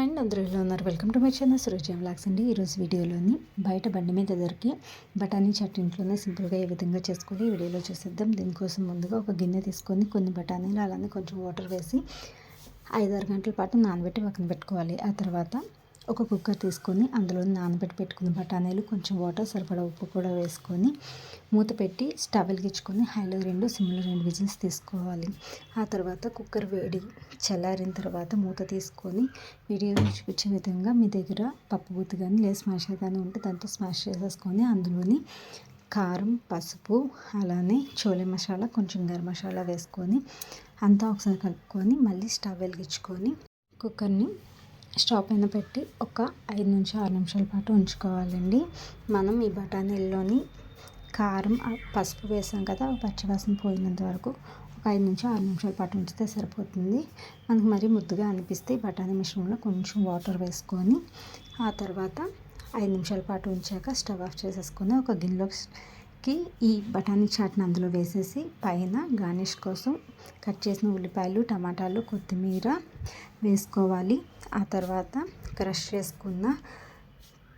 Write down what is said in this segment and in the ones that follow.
And అందరూ ఎలా ఉన్నారు? Welcome to my channel Suraj vlogs అండి. ఈరోజు వీడియోలోని బయట బండి మీద దొరికి బఠానీ చట్నీ ఇంట్లోనే సింపుల్గా ఏ విధంగా చేసుకోవాలి ఈ వీడియోలో చూసేద్దాం. దీనికోసం ముందుగా ఒక గిన్నె తీసుకొని కొన్ని బఠానీలు అలానే కొంచెం వాటర్ వేసి ఐదారు గంటల పాటు నానబెట్టి పక్కన పెట్టుకోవాలి. ఆ తర్వాత ఒక కుక్కర్ తీసుకొని అందులో నానబెట్టి పెట్టుకున్న బఠానీలు కొంచెం వాటర్ సరిపడా ఉప్పు కూడా వేసుకొని మూత పెట్టి స్టవ్ వెలిగించుకొని హైలో రెండు సిమ్లో రెండు విజిల్స్ తీసుకోవాలి. ఆ తర్వాత కుక్కర్ వేడి చల్లారిన తర్వాత మూత తీసుకొని వీడియోలో చూపించే విధంగా మీ దగ్గర పప్పు గుత్తి కానీ లేదా స్మాష్ కానీ ఉంటే దాంతో స్మాష్ చేసేసుకొని అందులోని కారం పసుపు అలానే చోలే మసాలా కొంచెం గరం మసాలా వేసుకొని అంతా ఒకసారి కలుపుకొని మళ్ళీ స్టవ్ వెలిగించుకొని కుక్కర్ని స్టవ్ పైన పెట్టి ఒక ఐదు నుంచి ఆరు నిమిషాల పాటు ఉంచుకోవాలండి. మనం ఈ బఠానీల్లోని కారం పసుపు వేసాం కదా పచ్చివాసన పోయినంత వరకు ఒక ఐదు నుంచి ఆరు నిమిషాల పాటు ఉంచితే సరిపోతుంది. మనకు మరీ ముద్దుగా అనిపిస్తే బఠానీ మిశ్రమంలో కొంచెం వాటర్ వేసుకొని ఆ తర్వాత ఐదు నిమిషాల పాటు ఉంచాక స్టవ్ ఆఫ్ చేసేసుకొని ఒక గిన్నెలోకి కి ఈ బఠానీ చాట్ని అందులో వేసేసి పైన గార్నిష్ కోసం కట్ చేసిన ఉల్లిపాయలు టమాటాలు కొత్తిమీర వేసుకోవాలి. ఆ తర్వాత క్రష్ చేసుకున్న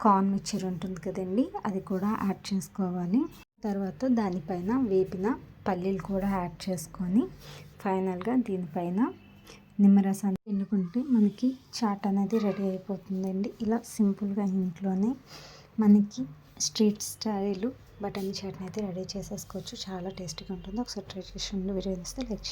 కార్న్ మిక్చర్ ఉంటుంది కదండి అది కూడా యాడ్ చేసుకోవాలి. తర్వాత దానిపైన వేపిన పల్లీలు కూడా యాడ్ చేసుకొని ఫైనల్గా దీనిపైన నిమ్మరసాన్ని ఎన్నుకుంటే మనకి చాట్ అనేది రెడీ అయిపోతుందండి. ఇలా సింపుల్గా ఇంట్లోనే మనకి స్ట్రీట్ స్టైలు బటన్ చట్నీ అయితే రెడీ చేసేసుకోవచ్చు. చాలా టేస్టీగా ఉంటుంది. ఒకసారి ట్రై చేసి వీడియో ఇస్తే లైక్